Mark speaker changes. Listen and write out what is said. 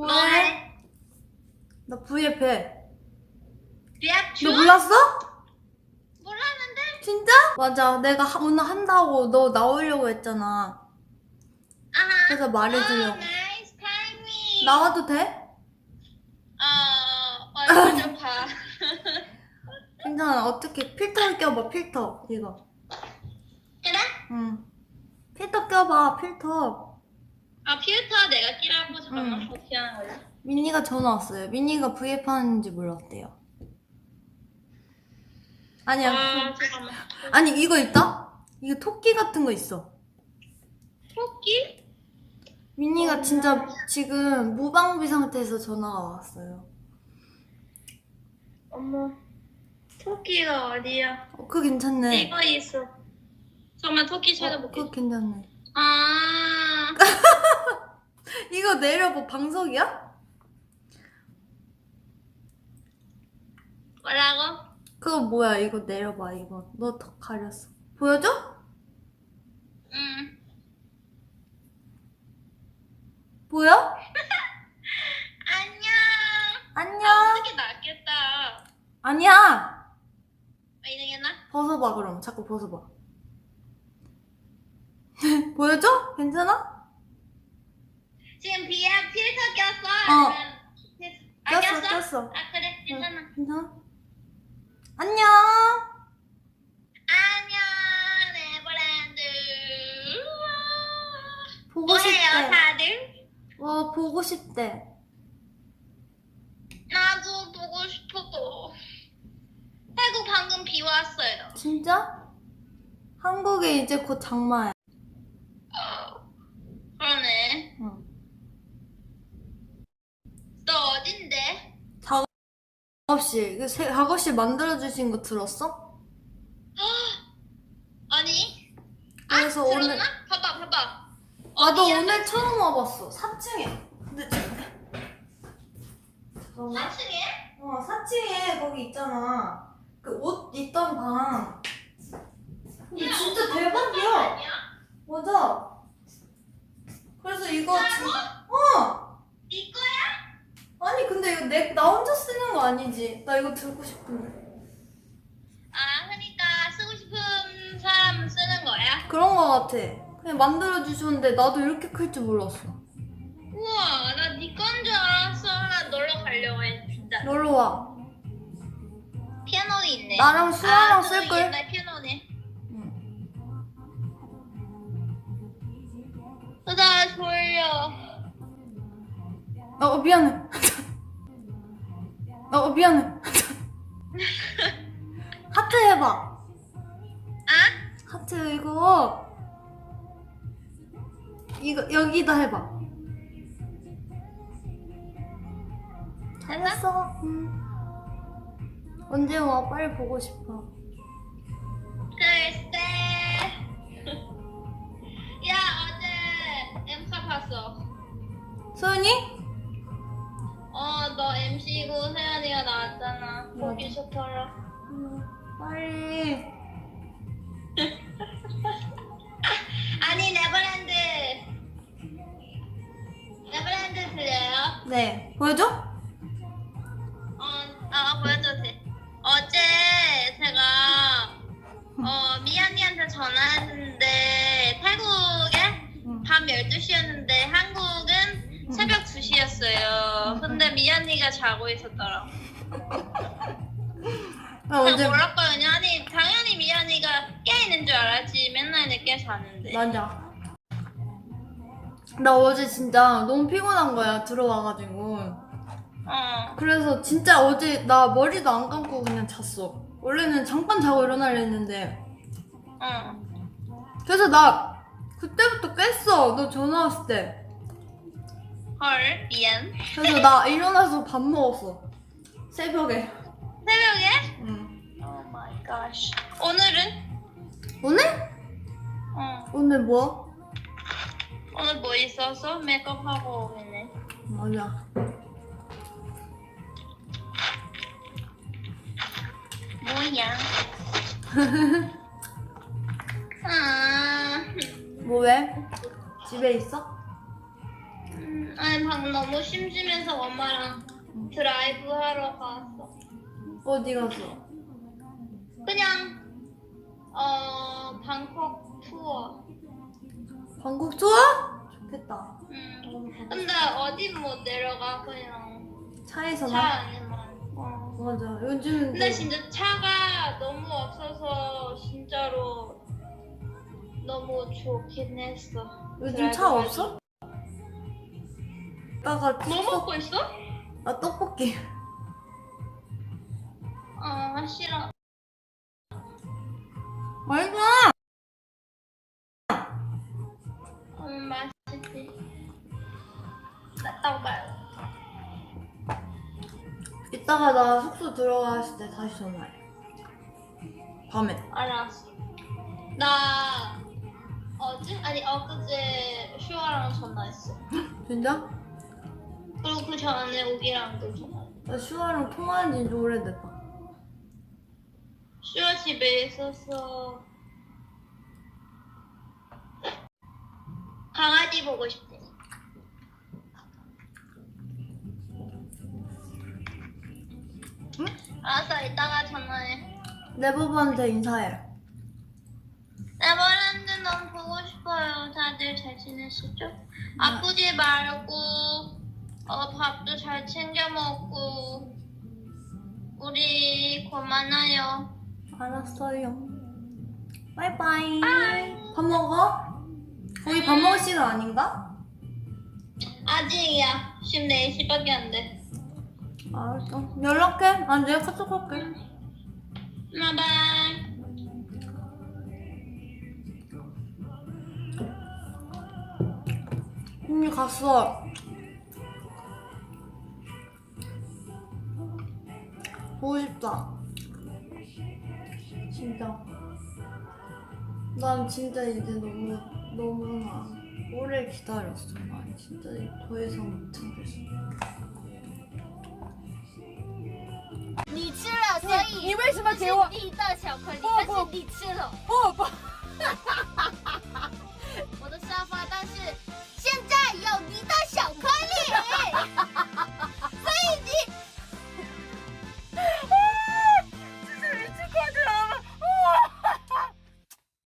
Speaker 1: 뭐해?
Speaker 2: 나 V앱 해.
Speaker 1: 비앱
Speaker 2: 너
Speaker 1: 줘?
Speaker 2: 몰랐어?
Speaker 1: 몰랐는데?
Speaker 2: 진짜? 맞아. 내가 하- 오늘 한다고 너 나오려고 했잖아.
Speaker 1: 아하.
Speaker 2: 그래서 말해주려고.
Speaker 1: 어, 나이스 타이밍.
Speaker 2: 나와도 돼?
Speaker 1: 어, 얼굴 좀 봐.
Speaker 2: 괜찮아. 어떻게 필터 껴봐. 필터. 이거.
Speaker 1: 그래?
Speaker 2: 응. 필터 껴봐. 필터.
Speaker 1: 아, 필터 내가 끼라고 잠깐만
Speaker 2: 응.
Speaker 1: 어떻게 하는 거야?
Speaker 2: 민니가 전화 왔어요. 민니가 V앱 하는지 몰랐대요. 아니야.
Speaker 1: 아, 잠깐만.
Speaker 2: 아니 이거 있다? 이거 토끼 같은 거 있어.
Speaker 1: 토끼?
Speaker 2: 민니가 진짜 지금 무방비 상태에서 전화가 왔어요.
Speaker 1: 어머. 토끼가 어디야?
Speaker 2: 어, 그거 괜찮네.
Speaker 1: 이거 있어. 잠깐만 토끼
Speaker 2: 어,
Speaker 1: 찾아볼게.
Speaker 2: 그거 괜찮네.
Speaker 1: 아,
Speaker 2: 이거 내려봐. 방석이야?
Speaker 1: 뭐라고?
Speaker 2: 그거 뭐야? 이거 내려봐. 이거 너 더 가렸어. 보여줘?
Speaker 1: 응.
Speaker 2: 보여?
Speaker 1: 안녕.
Speaker 2: 안녕.
Speaker 1: 아, 어떻게 낫겠다.
Speaker 2: 아니야.
Speaker 1: 아, 이등했나?
Speaker 2: 벗어봐 그럼. 자꾸 벗어봐. 보여줘? 괜찮아?
Speaker 1: 지금 비에 필터 꼈어?
Speaker 2: 어.
Speaker 1: 아니면 필- 아,
Speaker 2: 꼈어,
Speaker 1: 꼈어? 아, 그래. 괜찮아.
Speaker 2: 괜찮아? 안녕.
Speaker 1: 안녕, 네버랜드.
Speaker 2: 보고
Speaker 1: 뭐해요,
Speaker 2: 싶대.
Speaker 1: 다들?
Speaker 2: 와 보고 싶대.
Speaker 1: 나도 보고 싶어도. 태국 방금 비 왔어요.
Speaker 2: 진짜? 한국에 이제 곧 장마야.
Speaker 1: 그러네.
Speaker 2: 응.
Speaker 1: 너 어딘데?
Speaker 2: 작업실. 그 새- 작업실 만들어주신 거 들었어?
Speaker 1: 아니?
Speaker 2: 그래서
Speaker 1: 아,
Speaker 2: 오늘
Speaker 1: 들었나? 봐봐, 봐봐.
Speaker 2: 나도
Speaker 1: 어디야?
Speaker 2: 오늘 처음 와봤어. 4층에. 근데 잠깐만.
Speaker 1: 4층에?
Speaker 2: 어 4층에 거기 있잖아. 그 옷 있던 방. 근데 진짜 대박이야. 맞아. 그래서 이거 진... 어.
Speaker 1: 네 거야?
Speaker 2: 아니 근데 이거 내 나 혼자 쓰는 거 아니지? 나 이거 들고 싶은데.
Speaker 1: 아, 그러니까 쓰고 싶은 사람 쓰는 거야?
Speaker 2: 그런 거 같아. 그냥 만들어 주셨는데 나도 이렇게 클 줄 몰랐어.
Speaker 1: 우와, 나 네 건 줄 알았어. 나 놀러 가려고 해, 진짜.
Speaker 2: 놀러 와.
Speaker 1: 피아노도 있네.
Speaker 2: 나랑 수아랑
Speaker 1: 아, 그거
Speaker 2: 쓸 걸?
Speaker 1: 옛날 피아노네.
Speaker 2: 응.
Speaker 1: 나 졸려.
Speaker 2: 어, 어 미안해. 어, 어 미안해. 하트 해봐.
Speaker 1: 아?
Speaker 2: 하트 이거 이거 여기다 해봐. 잘했어. 응. 언제 와? 빨리 보고 싶어.
Speaker 1: 글쎄. 야, 어제 엠카 봤어.
Speaker 2: 소연이?
Speaker 1: 어, 너 MC고 세연이가 나왔잖아. 보기 좋더라.
Speaker 2: 응, 빨리.
Speaker 1: 아니, 네버랜드. 네버랜드 들려요?
Speaker 2: 네. 보여줘?
Speaker 1: 어, 아, 보여줘도 돼. 어제 제가, 어, 미연이한테 전화했는데, 태국에
Speaker 2: 응.
Speaker 1: 밤 12시였는데, 한국은 새벽 2시였어요. 근데 미연이가 자고 있었더라. 나나
Speaker 2: 어제
Speaker 1: 몰랐거든요. 아니, 당연히 미연이가 깨 있는 줄 알았지. 맨날 늦게 자는데.
Speaker 2: 맞아. 나 어제 진짜 너무 피곤한 거야 들어와가지고.
Speaker 1: 어.
Speaker 2: 그래서 진짜 어제 나 머리도 안 감고 그냥 잤어. 원래는 잠깐 자고 일어나려 했는데.
Speaker 1: 어.
Speaker 2: 그래서 나 그때부터 깼어. 너 전화 왔을 때.
Speaker 1: 헐, 미안.
Speaker 2: 그래서 나 일어나서 밥 먹었어. 새벽에.
Speaker 1: 새벽에?
Speaker 2: 응.
Speaker 1: 오 마이 갓. 오늘은?
Speaker 2: 오늘?
Speaker 1: 어.
Speaker 2: 오늘 뭐?
Speaker 1: 오늘 뭐 있었어? 메이크업 하고 오겠네.
Speaker 2: 맞아.
Speaker 1: 뭐야? 아,
Speaker 2: 뭐 왜? 집에 있어?
Speaker 1: 아니 방금 너무 심심해서 엄마랑 드라이브 하러 갔어.
Speaker 2: 어디 갔어?
Speaker 1: 그냥 어 방콕 투어.
Speaker 2: 방콕 투어? 좋겠다.
Speaker 1: 음. 근데 어디 못 내려가 그냥
Speaker 2: 차에서
Speaker 1: 차
Speaker 2: 나.
Speaker 1: 안에만. 어.
Speaker 2: 맞아. 요즘
Speaker 1: 근데 진짜 차가 너무 없어서 진짜로 너무 좋긴 했어.
Speaker 2: 요즘 차 없어? 나가
Speaker 1: 뭐 먹고 있어?
Speaker 2: 나 떡볶이.
Speaker 1: 아 싫어.
Speaker 2: 맛있어.
Speaker 1: 음 맛있지. 말고.
Speaker 2: 이따가 나 숙소 들어갔을 때 다시 전화해. 밤에.
Speaker 1: 알았어. 나 어제 아니 엊그제 슈아랑 전화했어.
Speaker 2: 진짜?
Speaker 1: 그리고 그 전에 우기랑도 전화.
Speaker 2: 나 슈아랑 통화한 지 오래됐다.
Speaker 1: 슈아 집에 있어서 강아지 보고 싶대.
Speaker 2: 응?
Speaker 1: 알았어, 이따가 전화해.
Speaker 2: 네버브한테 인사해.
Speaker 1: 네버랜드 너무 보고 싶어요. 다들 잘 지내시죠? 아프지 말고 어, 밥도 잘 챙겨 먹고 우리 곧 만나요.
Speaker 2: 알았어요. 바이바이.
Speaker 1: 바이.
Speaker 2: 밥 먹어? 거기 밥 먹을 시간 아닌가?
Speaker 1: 아직이야. 지금 4시밖에 안 돼.
Speaker 2: 알았어. 연락해. 아, 내가 카톡 할게.
Speaker 1: 바이바이.
Speaker 2: 언니 갔어. 보고 싶다. 진짜. 난 진짜 이제 너무, 너무나 오래 기다렸어. 난 진짜 더 이상 못 참겠어.
Speaker 3: 你吃了，所以
Speaker 4: 你为什么给我
Speaker 3: 是你的巧克力，
Speaker 4: 不不
Speaker 3: 但是你吃了。
Speaker 4: 不不